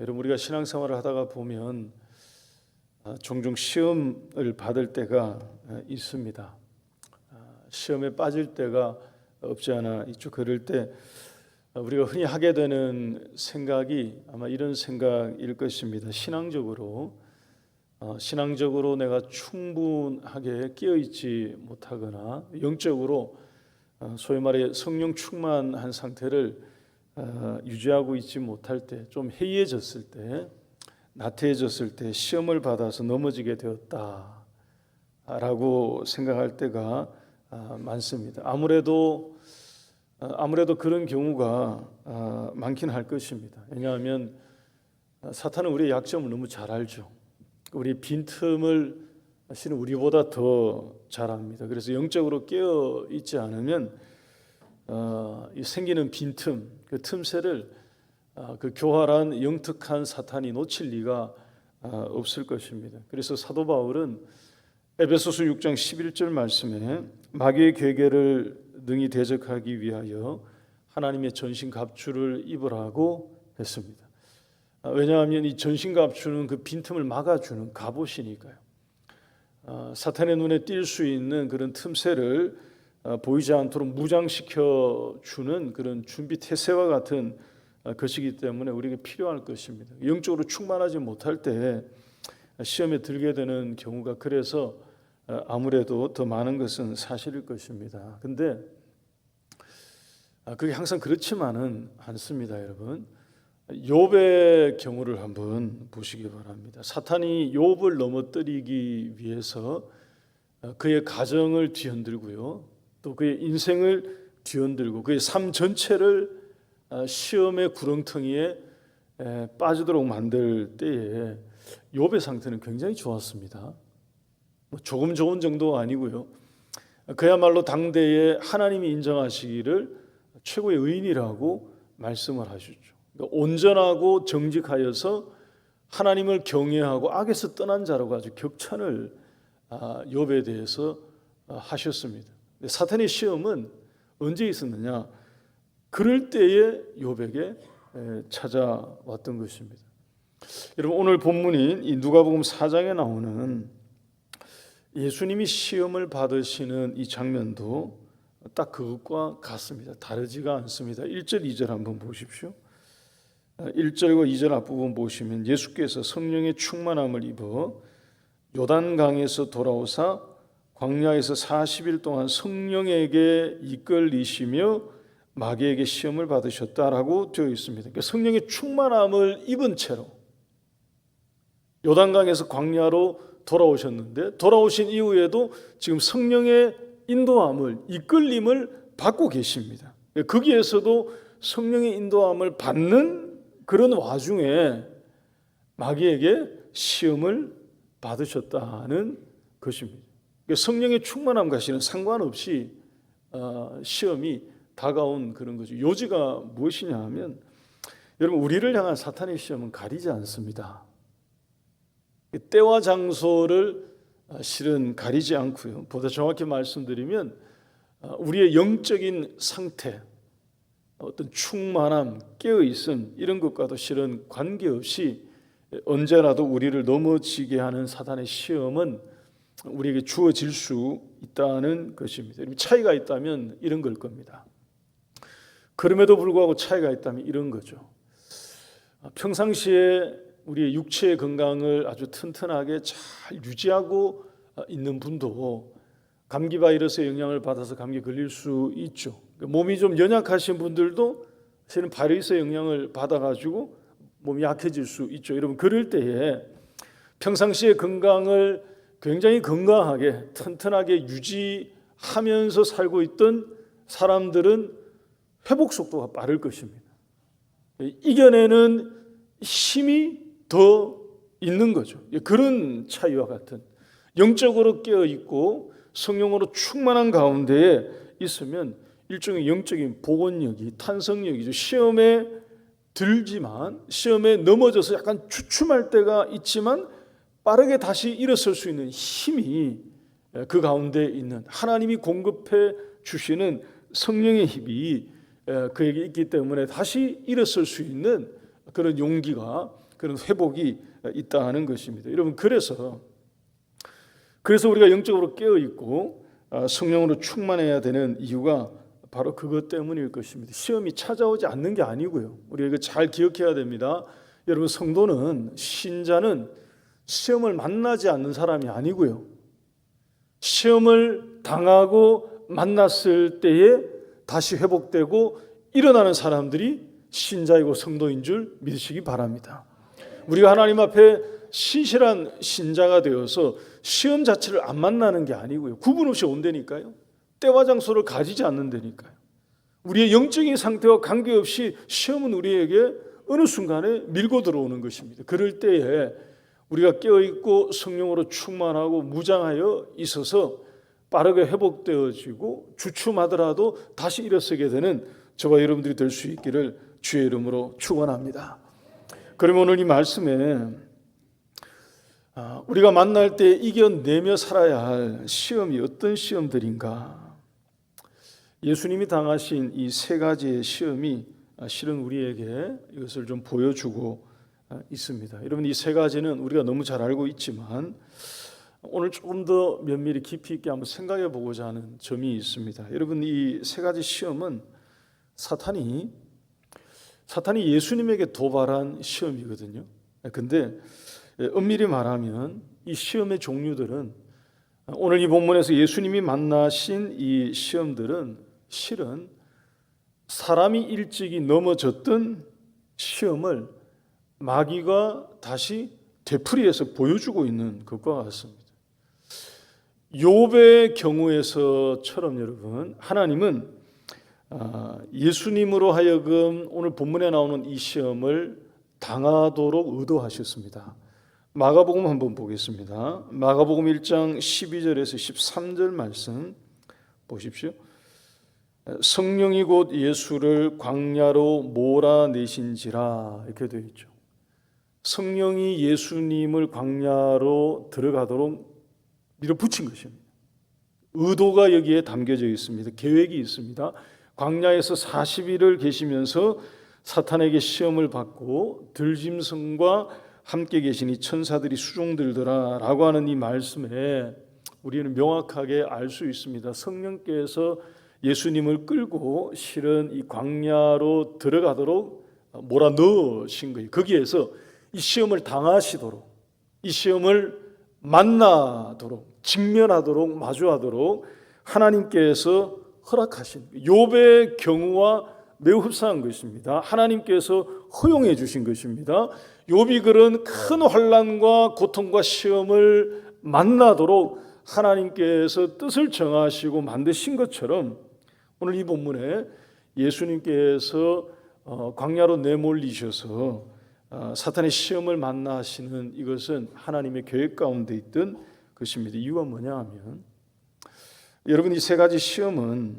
여러분 우리가 신앙생활을 하다가 보면 아, 종종 시험을 받을 때가 아, 있습니다. 아, 시험에 빠질 때가 없지 않아 있죠. 그럴 때 아, 우리가 흔히 하게 되는 생각이 아마 이런 생각일 것입니다. 신앙적으로 어, 신앙적으로 내가 충분하게 깨어 있지 못하거나 영적으로 어, 소위 말해 성령 충만한 상태를 어, 유지하고 있지 못할 때, 좀 해이해졌을 때, 나태해졌을 때 시험을 받아서 넘어지게 되었다라고 생각할 때가 아, 많습니다. 아무래도 어, 아무래도 그런 경우가 아, 많긴 할 것입니다. 왜냐하면 아, 사탄은 우리의 약점을 너무 잘 알죠. 우리 빈틈을 사실은 우리보다 더 잘 압니다. 그래서 영적으로 깨어 있지 않으면 어, 이 생기는 빈틈, 그 틈새를 어, 그 교활한 영특한 사탄이 놓칠 리가 어, 없을 것입니다. 그래서 사도 바울은 에베소서 6장 11절 말씀에 마귀의 괴계를 능히 대적하기 위하여 하나님의 전신 갑주를 입으라고 했습니다. 아, 왜냐하면 이 전신 갑주는 그 빈틈을 막아주는 갑옷이니까요. 아, 사탄의 눈에 띌 수 있는 그런 틈새를 아, 보이지 않도록 무장시켜 주는 그런 준비 태세와 같은 아, 것이기 때문에 우리에게 필요할 것입니다. 영적으로 충만하지 못할 때 시험에 들게 되는 경우가 그래서 아, 아무래도 더 많은 것은 사실일 것입니다. 근데 아, 그게 항상 그렇지만은 않습니다, 여러분. 욥의 경우를 한번 보시기 바랍니다. 사탄이 욥을 넘어뜨리기 위해서 어, 그의 가정을 뒤흔들고요. 또 그의 인생을 뒤흔들고 그의 삶 전체를 어, 시험의 구렁텅이에 에, 빠지도록 만들 때에 욥의 상태는 굉장히 좋았습니다. 뭐 조금 좋은 정도가 아니고요. 그야말로 당대에 하나님이 인정하시기를 최고의 의인이라고 말씀을 하셨죠. 그러니까 온전하고 정직하여서 하나님을 경외하고 악에서 떠난 자라고 아주 격찬을 아, 욥에 대해서 아, 하셨습니다. 사탄의 시험은 언제 있었느냐? 그럴 때에 욥에게 에, 찾아왔던 것입니다. 여러분 오늘 본문인 이 누가복음 4장에 나오는 예수님이 시험을 받으시는 이 장면도 딱 그것과 같습니다. 다르지가 않습니다. 1절 2절 한번 보십시오. 1절과 2절 앞부분 보시면 예수께서 성령의 충만함을 입어 요단강에서 돌아오사 광야에서 40일 동안 성령에게 이끌리시며 마귀에게 시험을 받으셨다라고 되어 있습니다. 그러니까 성령의 충만함을 입은 채로 요단강에서 광야로 돌아오셨는데 돌아오신 이후에도 지금 성령의 인도함을 이끌림을 받고 계십니다. 거기에서도 성령의 인도함을 받는 그런 와중에 마귀에게 시험을 받으셨다는 것입니다. 그러니까 성령의 충만함과 실은 상관없이 어, 시험이 다가온 그런 거죠. 요지가 무엇이냐 하면 여러분 우리를 향한 사탄의 시험은 가리지 않습니다. 때와 장소를 어, 실은 가리지 않고요. 보다 정확히 말씀드리면 어, 우리의 영적인 상태, 어떤 충만함, 깨어 있음 이런 것과도 실은 관계없이 언제라도 우리를 넘어지게 하는 사단의 시험은 우리에게 주어질 수 있다는 것입니다. 차이가 있다면 이런 걸 겁니다. 그럼에도 불구하고 차이가 있다면 이런 거죠. 평상시에 우리의 육체의 건강을 아주 튼튼하게 잘 유지하고 있는 분도 감기 바이러스의 영향을 받아서 감기 걸릴 수 있죠. 몸이 좀 연약하신 분들도 사실은 바이러스의 영향을 받아가지고 몸이 약해질 수 있죠. 여러분 그럴 때에 평상시의 건강을 굉장히 건강하게 튼튼하게 유지하면서 살고 있던 사람들은 회복 속도가 빠를 것입니다. 이겨내는 힘이 더 있는 거죠. 그런 차이와 같은 영적으로 깨어 있고 성령으로 충만한 가운데에 있으면 일종의 영적인 복원력이 탄성력이죠. 시험에 들지만 시험에 넘어져서 약간 주춤할 때가 있지만 빠르게 다시 일어설 수 있는 힘이 그 가운데 있는 하나님이 공급해 주시는 성령의 힘이 그에게 있기 때문에 다시 일어설 수 있는 그런 용기가 그런 회복이 있다는 것입니다. 여러분 그래서 그래서 우리가 영적으로 깨어 있고 아, 성령으로 충만해야 되는 이유가 바로 그것 때문일 것입니다. 시험이 찾아오지 않는 게 아니고요. 우리가 이거 잘 기억해야 됩니다. 여러분 성도는 신자는 시험을 만나지 않는 사람이 아니고요. 시험을 당하고 만났을 때에 다시 회복되고 일어나는 사람들이 신자이고 성도인 줄 믿으시기 바랍니다. 우리가 하나님 앞에 신실한 신자가 되어서 시험 자체를 안 만나는 게 아니고요. 구분 없이 온다니까요. 때와 장소를 가지지 않는다니까요. 우리의 영적인 상태와 관계없이 시험은 우리에게 어느 순간에 밀고 들어오는 것입니다. 그럴 때에 우리가 깨어 있고 성령으로 충만하고 무장하여 있어서 빠르게 회복되어지고 주춤하더라도 다시 일어서게 되는 저와 여러분들이 될 수 있기를 주의 이름으로 축원합니다. 그러면 오늘 이 말씀에 아, 우리가 만날 때 이겨내며 살아야 할 시험이 어떤 시험들인가? 예수님이 당하신 이 세 가지의 시험이 아, 실은 우리에게 이것을 좀 보여주고 아, 있습니다. 여러분 이 세 가지는 우리가 너무 잘 알고 있지만 오늘 조금 더 면밀히 깊이 있게 한번 생각해 보고자 하는 점이 있습니다. 여러분 이 세 가지 시험은 사탄이 사탄이 예수님에게 도발한 시험이거든요. 근데 엄밀히 말하면 이 시험의 종류들은 오늘 이 본문에서 예수님이 만나신 이 시험들은 실은 사람이 일찍이 넘어졌던 시험을 마귀가 다시 되풀이해서 보여주고 있는 것과 같습니다. 욥의 경우에서처럼 여러분 하나님은 아, 예수님으로 하여금 오늘 본문에 나오는 이 시험을 당하도록 의도하셨습니다. 마가복음 한번 보겠습니다. 마가복음 1장 12절에서 13절 말씀 보십시오. 성령이 곧 예수를 광야로 몰아내신지라 이렇게 되어 있죠. 성령이 예수님을 광야로 들어가도록 밀어붙인 것입니다. 의도가 여기에 담겨져 있습니다. 계획이 있습니다. 광야에서 40일을 계시면서 사탄에게 시험을 받고 들짐승과 함께 계시니 천사들이 수종들더라라고 하는 이 말씀에 우리는 명확하게 알 수 있습니다. 성령께서 예수님을 끌고 실은 이 광야로 들어가도록 몰아 넣으신 거예요. 거기에서 이 시험을 당하시도록 이 시험을 만나도록 직면하도록 마주하도록 하나님께서 허락하신 욥의 경우와 매우 흡사한 것입니다. 하나님께서 허용해 주신 것입니다. 욥이 그런 큰 환란과 고통과 시험을 만나도록 하나님께서 뜻을 정하시고 만드신 것처럼 오늘 이 본문에 예수님께서 어, 광야로 내몰리셔서 어, 사탄의 시험을 만나시는 이것은 하나님의 계획 가운데 있던 것입니다. 이유가 뭐냐 하면 여러분 이 세 가지 시험은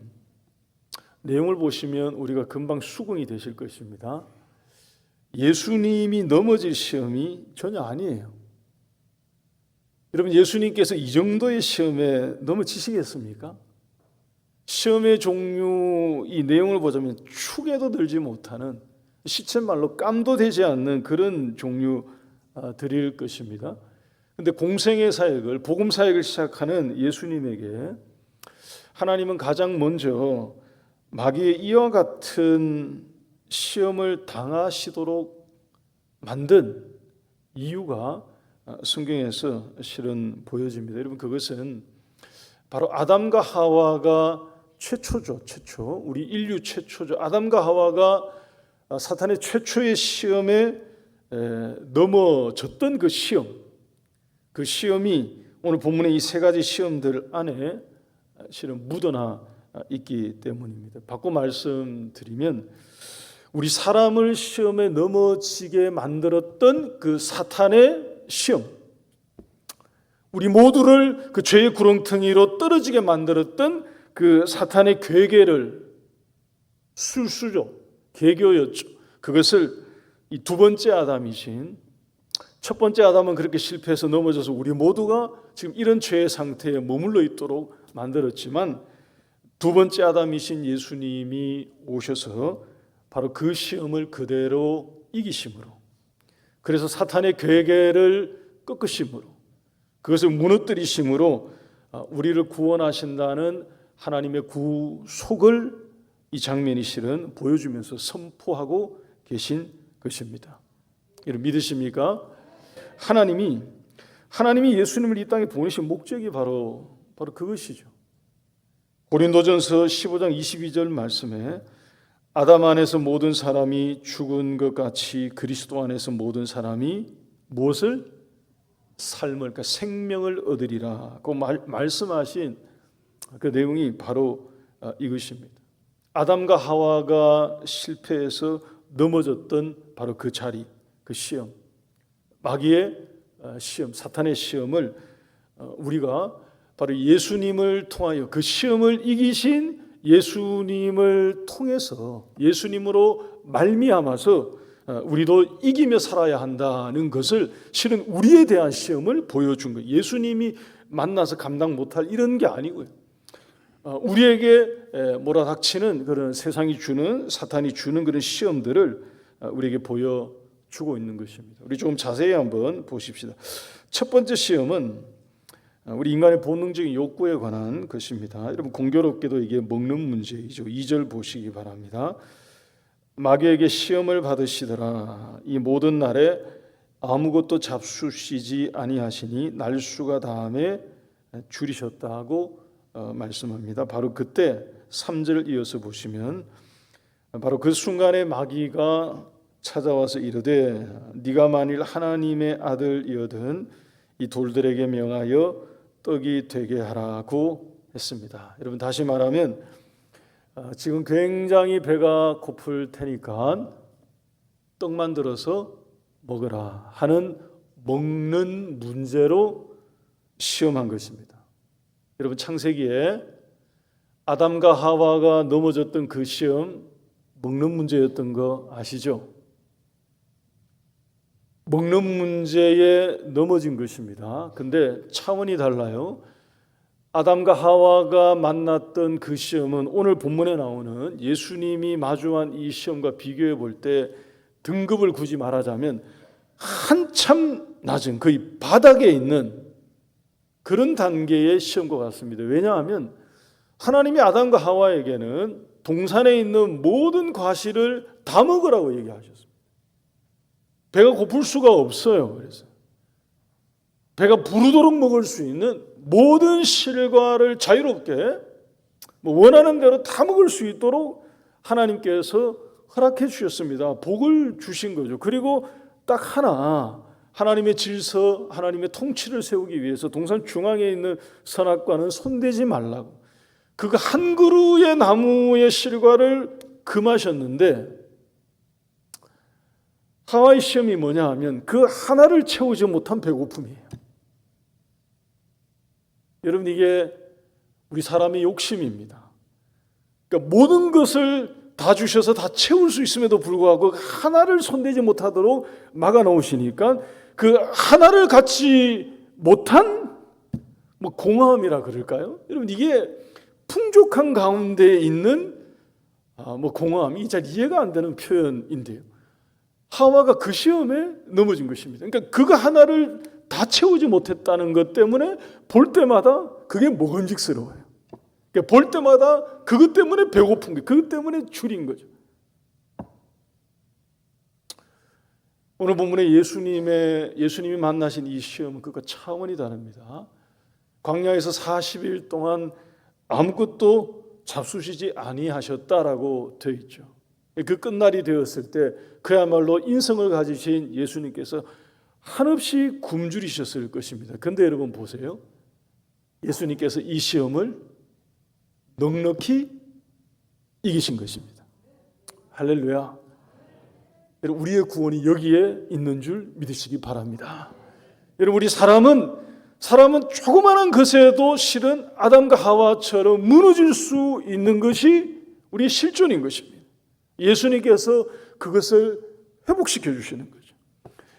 내용을 보시면 우리가 금방 수긍이 되실 것입니다. 예수님이 넘어질 시험이 전혀 아니에요. 여러분 예수님께서 이 정도의 시험에 넘어지시겠습니까? 시험의 종류 이 내용을 보자면 축에도 들지 못하는 시쳇말로 깜도 되지 않는 그런 종류들일 것입니다. 근데 공생의 사역을 복음 사역을 시작하는 예수님에게 하나님은 가장 먼저 마귀의 이와 같은 시험을 당하시도록 만든 이유가 성경에서 실은 보여집니다. 여러분 그것은 바로 아담과 하와가 최초죠, 최초. 우리 인류 최초죠. 아담과 하와가 사탄의 최초의 시험에 넘어졌던 그 시험, 그 시험이 오늘 본문의 이 세 가지 시험들 안에 실은 묻어나 있기 때문입니다. 바꿔 말씀드리면 우리 사람을 시험에 넘어지게 만들었던 그 사탄의 시험, 우리 모두를 그 죄의 구렁텅이로 떨어지게 만들었던 그 사탄의 괴계를 술수죠, 개교였죠. 그것을 이두 번째 아담이신 첫 번째 아담은 그렇게 실패해서 넘어져서 우리 모두가 지금 이런 죄의 상태에 머물러 있도록 만들었지만 두 번째 아담이신 예수님이 오셔서 바로 그 시험을 그대로 이기심으로 그래서 사탄의 괴계를 꺾으심으로 그것을 무너뜨리심으로 아, 우리를 구원하신다는 하나님의 구속을 이 장면이 실은 보여주면서 선포하고 계신 것입니다. 여러분 믿으십니까? 하나님이 하나님이 예수님을 이 땅에 보내신 목적이 바로 바로 그것이죠. 고린도전서 15장 22절 말씀에 아담 안에서 모든 사람이 죽은 것 같이 그리스도 안에서 모든 사람이 무엇을 삶을 그러니까 생명을 얻으리라고 말, 말씀하신 그 내용이 바로 아, 이것입니다. 아담과 하와가 실패해서 넘어졌던 바로 그 자리, 그 시험, 마귀의 어, 시험, 사탄의 시험을 어, 우리가 바로 예수님을 통하여 그 시험을 이기신 예수님을 통해서 예수님으로 말미암아서 어, 우리도 이기며 살아야 한다는 것을 실은 우리에 대한 시험을 보여준 거예요. 예수님이 만나서 감당 못할 이런 게 아니고요. 어, 우리에게 에, 몰아닥치는 그런 세상이 주는 사탄이 주는 그런 시험들을 어, 우리에게 보여주고 있는 것입니다. 우리 조금 자세히 한번 보십시다. 첫 번째 시험은 어, 우리 인간의 본능적인 욕구에 관한 것입니다. 여러분 공교롭게도 이게 먹는 문제이죠. 2절 보시기 바랍니다. 마귀에게 시험을 받으시더라. 이 모든 날에 아무것도 잡수시지 아니하시니 날수가 다음에 줄이셨다고 어, 말씀합니다. 바로 그때 3절 이어서 보시면 바로 그 순간에 마귀가 찾아와서 이르되 네가 만일 하나님의 아들이거든 이 돌들에게 명하여 떡이 되게 하라고 했습니다. 여러분 다시 말하면 아, 지금 굉장히 배가 고플 테니까 떡 만들어서 먹으라 하는 먹는 문제로 시험한 것입니다. 여러분 창세기에 아담과 하와가 넘어졌던 그 시험 먹는 문제였던 거 아시죠? 먹는 문제에 넘어진 것입니다. 근데 차원이 달라요. 아담과 하와가 만났던 그 시험은 오늘 본문에 나오는 예수님이 마주한 이 시험과 비교해 볼 때 등급을 굳이 말하자면 한참 낮은 거의 바닥에 있는 그런 단계의 시험과 같습니다. 왜냐하면 하나님이 아담과 하와에게는 동산에 있는 모든 과실을 다 먹으라고 얘기하셨습니다. 배가 고플 수가 없어요. 그래서 배가 부르도록 먹을 수 있는 모든 실과를 자유롭게 뭐 원하는 대로 다 먹을 수 있도록 하나님께서 허락해 주셨습니다. 복을 주신 거죠. 그리고 딱 하나 하나님의 질서, 하나님의 통치를 세우기 위해서 동산 중앙에 있는 선악과는 손대지 말라고. 그거 한 그루의 나무의 실과를 금하셨는데 하와이 시험이 뭐냐 하면 그 하나를 채우지 못한 배고픔이에요. 여러분 이게 우리 사람의 욕심입니다. 그러니까 모든 것을 다 주셔서 다 채울 수 있음에도 불구하고 하나를 손대지 못하도록 막아 놓으시니까 그 하나를 갖지 못한 뭐 공허함이라 그럴까요? 여러분 이게 풍족한 가운데 있는 아, 뭐 공허함이 잘 이해가 안 되는 표현인데요. 하와가 그 시험에 넘어진 것입니다. 그러니까 그거 하나를 다 채우지 못했다는 것 때문에 볼 때마다 그게 먹음직스러워요. 그러니까 볼 때마다 그것 때문에 배고픈 게, 그것 때문에 줄인 거죠. 오늘 본문에 예수님의 예수님이 만나신 이 시험은 그과 차원이 다릅니다. 광야에서 40일 동안 아무것도 잡수시지 아니하셨다라고 되어 있죠. 그 끝날이 되었을 때 그야말로 인성을 가지신 예수님께서 한없이 굶주리셨을 것입니다. 근데 여러분 보세요. 예수님께서 이 시험을 넉넉히 이기신 것입니다. 할렐루야. 여러분 우리의 구원이 여기에 있는 줄 믿으시기 바랍니다. 여러분 우리 사람은 사람은 조그마한 것에도 실은 아담과 하와처럼 무너질 수 있는 것이 우리의 실존인 것입니다. 예수님께서 그것을 회복시켜 주시는 거죠.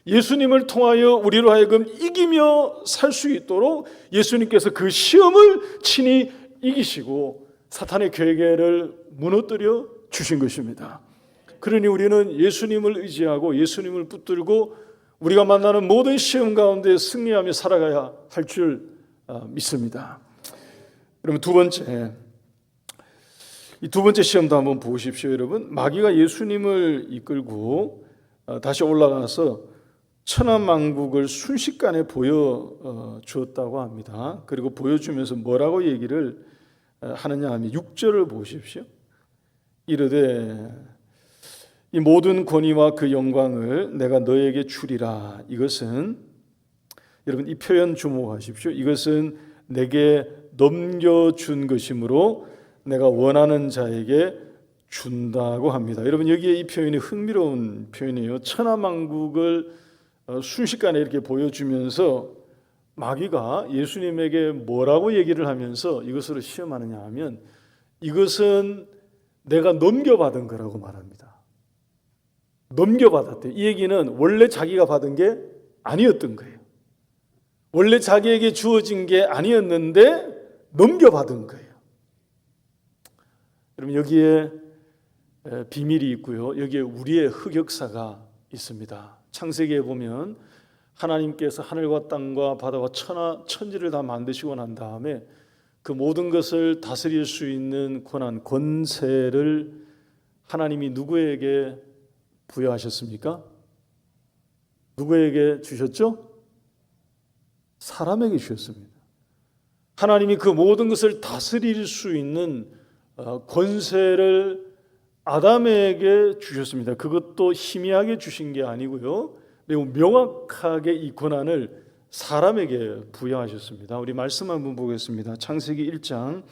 예수님을 통하여 우리로 하여금 이기며 살 수 있도록 예수님께서 그 시험을 친히 이기시고 사탄의 괴계를 무너뜨려 주신 것입니다. 그러니 우리는 예수님을 의지하고 예수님을 붙들고 우리가 만나는 모든 시험 가운데 승리하며 살아가야 할줄 어, 믿습니다. 그러면 두 번째 이 두 번째 시험도 한번 보십시오, 여러분. 마귀가 예수님을 이끌고 어, 다시 올라가서 천하만국을 순식간에 보여 어, 주었다고 합니다. 그리고 보여주면서 뭐라고 얘기를 어, 하느냐 하면 6절을 보십시오. 이르되 이 모든 권위와 그 영광을 내가 너에게 주리라. 이것은 여러분 이 표현 주목하십시오. 이것은 내게 넘겨준 것이므로 내가 원하는 자에게 준다고 합니다. 여러분 여기에 이 표현이 흥미로운 표현이에요. 천하만국을 어, 순식간에 이렇게 보여주면서 마귀가 예수님에게 뭐라고 얘기를 하면서 이것으로 시험하느냐 하면 이것은 내가 넘겨받은 거라고 말합니다. 넘겨받았대. 이 얘기는 원래 자기가 받은 게 아니었던 거예요. 원래 자기에게 주어진 게 아니었는데 넘겨받은 거예요. 여러분 여기에 에, 비밀이 있고요. 여기에 우리의 흑역사가 있습니다. 창세기에 보면 하나님께서 하늘과 땅과 바다와 천하 천지를 다 만드시고 난 다음에 그 모든 것을 다스릴 수 있는 권한 권세를 하나님이 누구에게 부여하셨습니까? 누구에게 주셨죠? 사람에게 주셨습니다. 하나님이 그 모든 것을 다스릴 수 있는 어, 권세를 아담에게 주셨습니다. 그것도 희미하게 주신 게 아니고요. 매우 명확하게 이 권한을 사람에게 부여하셨습니다. 우리 말씀 한번 보겠습니다. 창세기 1장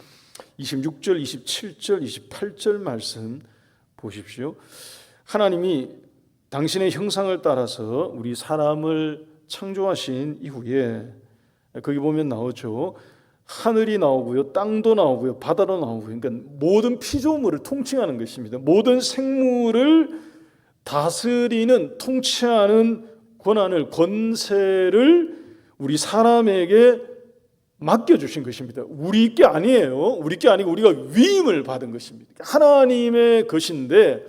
26절, 27절, 28절 말씀 보십시오. 하나님이 당신의 형상을 따라서 우리 사람을 창조하신 이후에 거기 보면 나오죠. 하늘이 나오고요, 땅도 나오고요, 바다도 나오고요. 그러니까 모든 피조물을 통칭하는 것입니다. 모든 생물을 다스리는 통치하는 권한을 권세를 우리 사람에게 맡겨 주신 것입니다. 우리 게 아니에요. 우리 게 아니고 우리가 위임을 받은 것입니다. 하나님의 것인데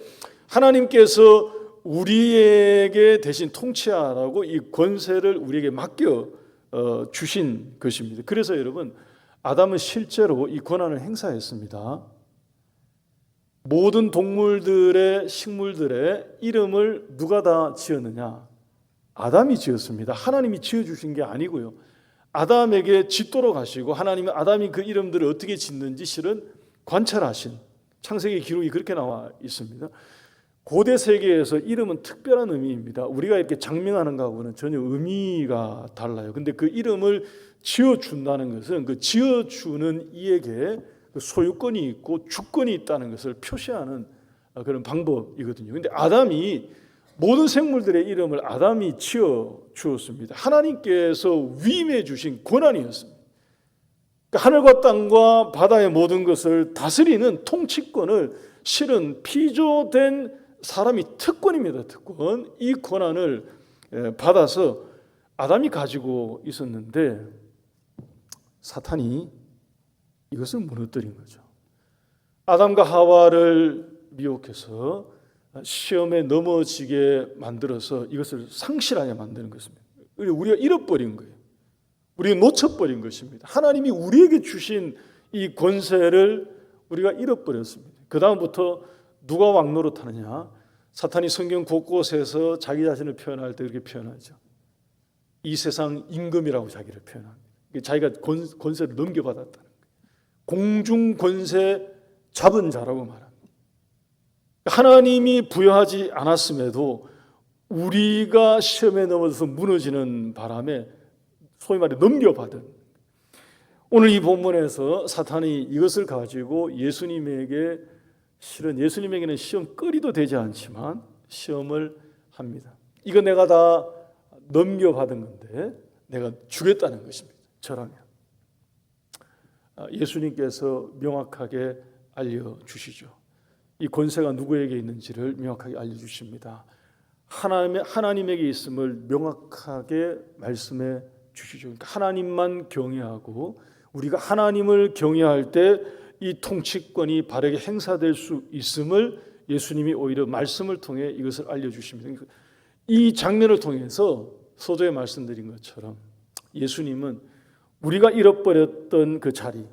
하나님께서 우리에게 대신 통치하라고 이 권세를 우리에게 맡겨 어, 주신 것입니다. 그래서 여러분 아담은 실제로 이 권한을 행사했습니다. 모든 동물들의 식물들의 이름을 누가 다 지었느냐? 아담이 지었습니다. 하나님이 지어 주신 게 아니고요. 아담에게 짓도록 하시고 하나님이 아담이 그 이름들을 어떻게 짓는지 실은 관찰하신 창세기 기록이 그렇게 나와 있습니다. 고대 세계에서 이름은 특별한 의미입니다. 우리가 이렇게 장명하는 것하고는 전혀 의미가 달라요. 근데 그 이름을 지어 준다는 것은 그 지어 주는 이에게 그 소유권이 있고 주권이 있다는 것을 표시하는 그런 방법이거든요. 근데 아담이 모든 생물들의 이름을 아담이 지어 주었습니다. 하나님께서 위임해 주신 권한이었습니다. 그러니까 하늘과 땅과 바다의 모든 것을 다스리는 통치권을 실은 피조된 사람이 특권입니다. 특권. 이 권한을 받아서 아담이 가지고 있었는데 사탄이 이것을 무너뜨린 거죠. 아담과 하와를 미혹해서 시험에 넘어지게 만들어서 이것을 상실하게 만드는 것입니다. 우리가 잃어버린 거예요. 우리가 놓쳐버린 것입니다. 하나님이 우리에게 주신 이 권세를 우리가 잃어버렸습니다. 그 다음부터 누가 왕 노릇하느냐? 사탄이 성경 곳곳에서 자기 자신을 표현할 때 그렇게 표현하죠. 이 세상 임금이라고 자기를 표현합니다. 자기가 권, 세를 넘겨받았다는 거예요. 공중 권세 잡은 자라고 말합니다. 하나님이 부여하지 않았음에도 우리가 시험에 넘어져서 무너지는 바람에 소위 말해 넘겨받은 오늘 이 본문에서 사탄이 이것을 가지고 예수님에게 실은 예수님에게는 시험 거리도 되지 않지만 시험을 합니다. 이거 내가 다 넘겨받은 건데 내가 주겠다는 것입니다. 저라면. 아, 예수님께서 명확하게 알려주시죠. 이 권세가 누구에게 있는지를 명확하게 알려주십니다. 하나님의, 하나님에게 있음을 명확하게 말씀해 주시죠. 그러니까 하나님만 경외하고 우리가 하나님을 경외할 때 이 통치권이 바르게 행사될 수 있음을 예수님이 오히려 말씀을 통해 이것을 알려주십니다. 이 장면을 통해서 소조에 말씀드린 것처럼 예수님은 우리가 잃어버렸던 그 자리,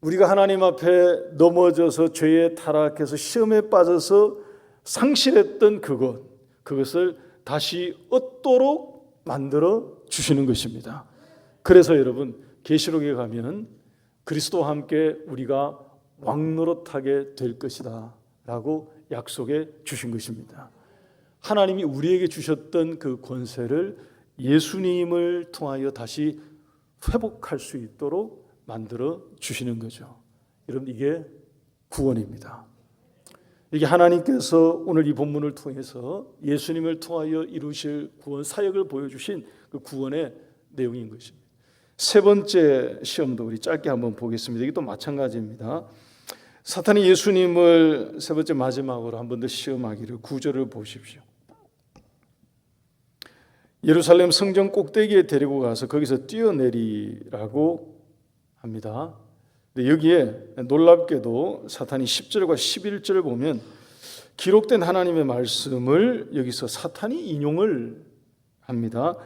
우리가 하나님 앞에 넘어져서 죄에 타락해서 시험에 빠져서 상실했던 그것, 그것을 다시 얻도록 만들어 주시는 것입니다. 그래서 여러분 계시록에 가면 그리스도와 함께 우리가 왕노릇하게 될 것이다 라고 약속해 주신 것입니다. 하나님이 우리에게 주셨던 그 권세를 예수님을 통하여 다시 회복할 수 있도록 만들어 주시는 거죠. 여러분 이게 구원입니다. 이게 하나님께서 오늘 이 본문을 통해서 예수님을 통하여 이루실 구원 사역을 보여주신 그 구원의 내용인 것입니다. 세 번째 시험도 우리 짧게 한번 보겠습니다. 이게 또 마찬가지입니다. 사탄이 예수님을 세 번째 마지막으로 한 번 더 시험하기를 구절을 보십시오. 예루살렘 성전 꼭대기에 데리고 가서 거기서 뛰어내리라고 합니다. 근데 여기에 놀랍게도 사탄이 10절과 11절을 보면 기록된 하나님의 말씀을 여기서 사탄이 인용을 합니다.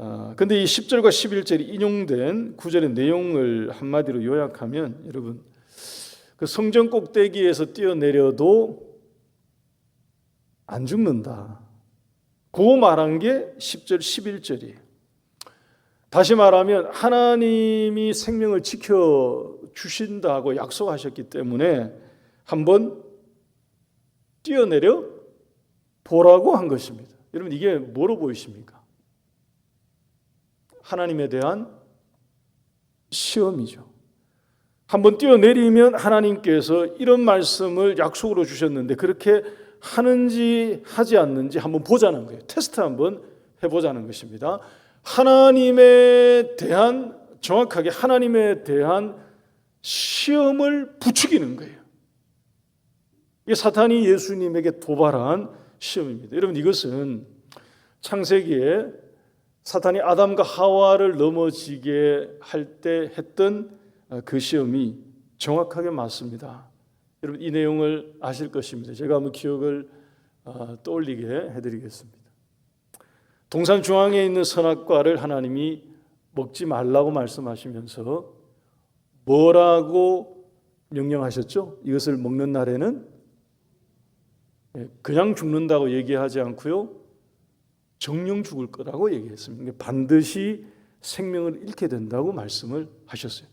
아, 근데 이 10절과 11절이 인용된 구절의 내용을 한마디로 요약하면 여러분 그 성전 꼭대기에서 뛰어내려도 안 죽는다. 그 말한 게 10절 11절이에요. 다시 말하면 하나님이 생명을 지켜 주신다고 약속하셨기 때문에 한번 뛰어내려 보라고 한 것입니다. 여러분 이게 뭐로 보이십니까? 하나님에 대한 시험이죠. 한번 뛰어내리면 하나님께서 이런 말씀을 약속으로 주셨는데 그렇게 하는지 하지 않는지 한번 보자는 거예요. 테스트 한번 해보자는 것입니다. 하나님에 대한 정확하게 하나님에 대한 시험을 부추기는 거예요. 이게 사탄이 예수님에게 도발한 시험입니다. 여러분 이것은 창세기에 사탄이 아담과 하와를 넘어지게 할 때 했던 그 시험이 정확하게 맞습니다. 여러분 이 내용을 아실 것입니다. 제가 한번 기억을 어, 떠올리게 해드리겠습니다. 동산 중앙에 있는 선악과를 하나님이 먹지 말라고 말씀하시면서 뭐라고 명령하셨죠? 이것을 먹는 날에는 예, 그냥 죽는다고 얘기하지 않고요. 정령 죽을 거라고 얘기했습니다. 반드시 생명을 잃게 된다고 말씀을 하셨어요.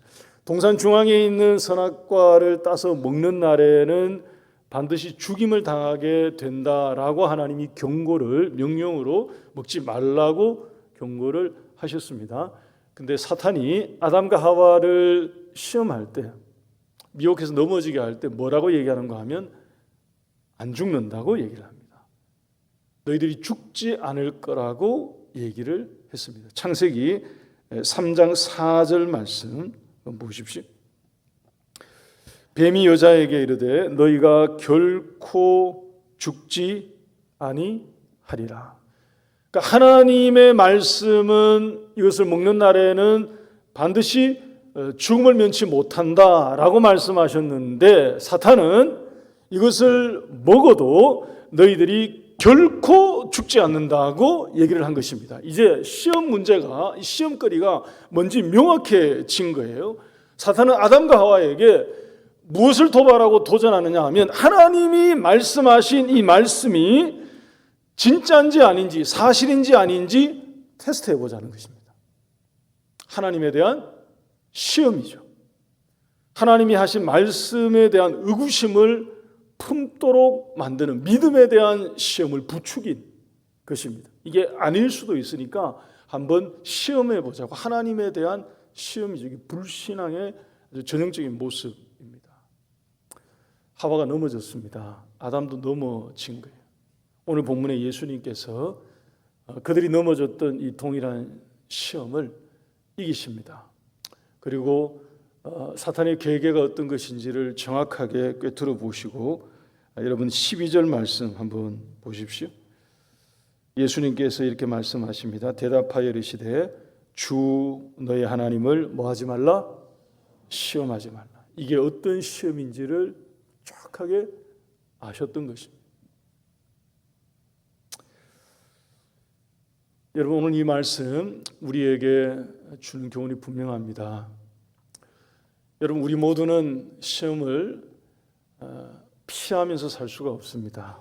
동산 중앙에 있는 선악과를 따서 먹는 날에는 반드시 죽임을 당하게 된다라고 하나님이 경고를 명령으로 먹지 말라고 경고를 하셨습니다. 근데 사탄이 아담과 하와를 시험할 때 미혹해서 넘어지게 할 때 뭐라고 얘기하는가 하면 안 죽는다고 얘기를 합니다. 너희들이 죽지 않을 거라고 얘기를 했습니다. 창세기 3장 4절 말씀 보십시오. 뱀이 여자에게 이르되 너희가 결코 죽지 아니하리라. 그러니까 하나님의 말씀은 이것을 먹는 날에는 반드시 어, 죽음을 면치 못한다라고 말씀하셨는데 사탄은 이것을 먹어도 너희들이 결코 죽지 않는다고 얘기를 한 것입니다. 이제 시험 문제가 시험거리가 뭔지 명확해진 거예요. 사탄은 아담과 하와에게 무엇을 도발하고 도전하느냐 하면 하나님이 말씀하신 이 말씀이 진짜인지 아닌지 사실인지 아닌지 테스트해 보자는 것입니다. 하나님에 대한 시험이죠. 하나님이 하신 말씀에 대한 의구심을 품도록 만드는 믿음에 대한 시험을 부추긴 것입니다. 이게 아닐 수도 있으니까 한번 시험해 보자고 하나님에 대한 시험이죠. 이게 불신앙의 전형적인 모습입니다. 하와가 넘어졌습니다. 아담도 넘어진 거예요. 오늘 본문에 예수님께서 어, 그들이 넘어졌던 이 동일한 시험을 이기십니다. 그리고 어, 사탄의 계계가 어떤 것인지를 정확하게 꿰뚫어 보시고 아, 여러분 12절 말씀 한번 보십시오. 예수님께서 이렇게 말씀하십니다. 대답하여 이르시되 주 너의 하나님을 뭐 하지 말라? 시험하지 말라. 이게 어떤 시험인지를 정확하게 아셨던 것입니다. 여러분 오늘 이 말씀 우리에게 주는 교훈이 분명합니다. 여러분 우리 모두는 시험을 어, 피하면서 살 수가 없습니다.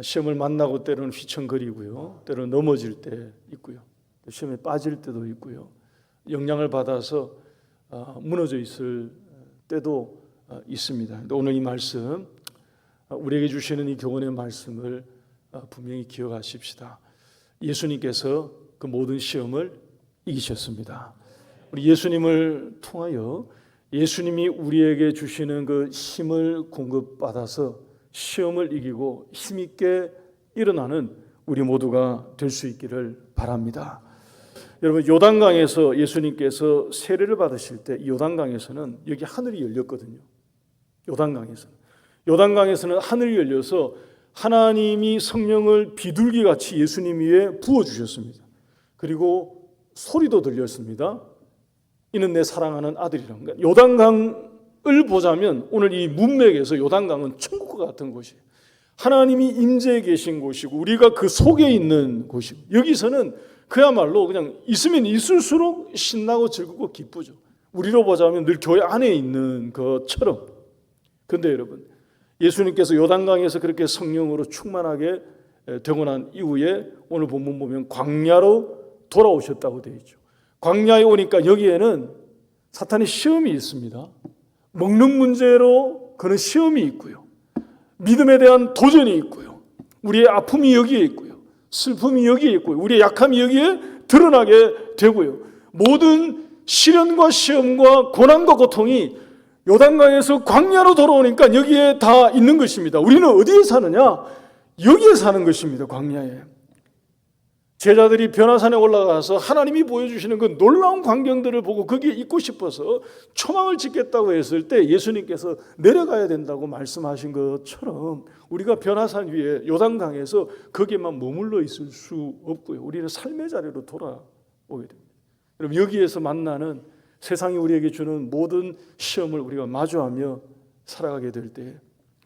시험을 만나고 때로는 휘청거리고요, 때로는 넘어질 때 있고요, 또 시험에 빠질 때도 있고요, 영향을 받아서 어, 무너져 있을 때도 어, 있습니다. 오늘 이 말씀 어, 우리에게 주시는 이 교훈의 말씀을 어, 분명히 기억하십시다. 예수님께서 그 모든 시험을 이기셨습니다. 우리 예수님을 통하여 예수님이 우리에게 주시는 그 힘을 공급받아서 시험을 이기고 힘있게 일어나는 우리 모두가 될 수 있기를 바랍니다. 여러분 요단강에서 예수님께서 세례를 받으실 때 요단강에서는 여기 하늘이 열렸거든요. 요단강에서는 요단강에서는 하늘이 열려서 하나님이 성령을 비둘기 같이 예수님 위에 부어 주셨습니다. 그리고 소리도 들렸습니다. 이는 내 사랑하는 아들이란 가 요단강을 보자면 오늘 이 문맥에서 요단강은 천국과 같은 곳이에요. 하나님이 임재해 계신 곳이고 우리가 그 속에 있는 곳이고 여기서는 그야말로 그냥 있으면 있을수록 신나고 즐겁고 기쁘죠. 우리로 보자면 늘 교회 안에 있는 것처럼. 근데 여러분 예수님께서 요단강에서 그렇게 성령으로 충만하게 되고 난 이후에 오늘 본문 보면 광야로 돌아오셨다고 되어 있죠. 광야에 오니까 여기에는 사탄의 시험이 있습니다. 먹는 문제로 그는 시험이 있고요. 믿음에 대한 도전이 있고요. 우리의 아픔이 여기에 있고요. 슬픔이 여기에 있고요. 우리의 약함이 여기에 드러나게 되고요. 모든 시련과 시험과 고난과 고통이 요단강에서 광야로 돌아오니까 여기에 다 있는 것입니다. 우리는 어디에 사느냐? 여기에 사는 것입니다. 광야에. 제자들이 변화산에 올라가서 하나님이 보여주시는 그 놀라운 광경들을 보고 거기에 있고 싶어서 초망을 짓겠다고 했을 때 예수님께서 내려가야 된다고 말씀하신 것처럼 우리가 변화산 위에 요단강에서 거기에만 머물러 있을 수 없고요. 우리는 삶의 자리로 돌아오게 됩니다. 여러분 여기에서 만나는 세상이 우리에게 주는 모든 시험을 우리가 마주하며 살아가게 될 때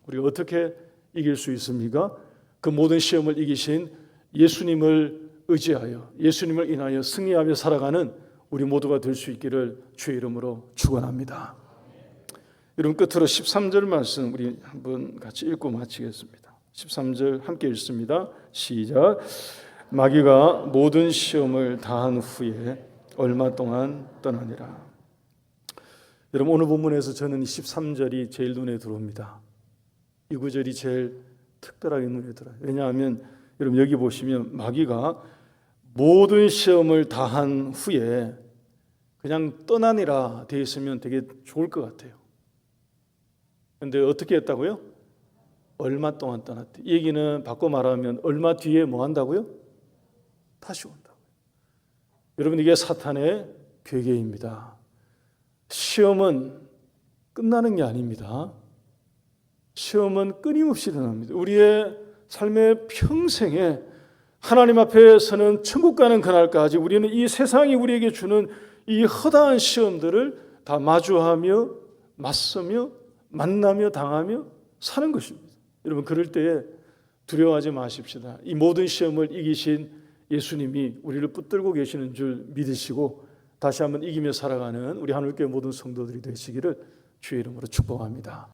우리가 어떻게 이길 수 있습니까? 그 모든 시험을 이기신 예수님을 의지하여 예수님을 인하여 승리하며 살아가는 우리 모두가 될 수 있기를 주의 이름으로 축원합니다. 여러분 끝으로 13절 말씀 우리 한번 같이 읽고 마치겠습니다. 13절 함께 읽습니다. 시작. 마귀가 모든 시험을 다한 후에 얼마 동안 떠나니라. 여러분 오늘 본문에서 저는 13절이 제일 눈에 들어옵니다. 이 구절이 제일 특별하게 눈에 들어요. 왜냐하면 여러분 여기 보시면 마귀가 모든 시험을 다 한 후에 그냥 떠나니라 되어 있으면 되게 좋을 것 같아요. 근데 어떻게 했다고요? 얼마 동안 떠났대. 이 얘기는 바꿔 말하면 얼마 뒤에 뭐 한다고요? 다시 온다고요. 여러분 이게 사탄의 괴계입니다. 시험은 끝나는 게 아닙니다. 시험은 끊임없이 일어납니다. 우리의 삶의 평생에 하나님 앞에 서는 천국 가는 그날까지 우리는 이 세상이 우리에게 주는 이 허다한 시험들을 다 마주하며 맞서며 만나며 당하며 사는 것입니다. 여러분 그럴 때에 두려워하지 마십시다. 이 모든 시험을 이기신 예수님이 우리를 붙들고 계시는 줄 믿으시고 다시 한번 이기며 살아가는 우리 하늘교회 모든 성도들이 되시기를 주의 이름으로 축복합니다.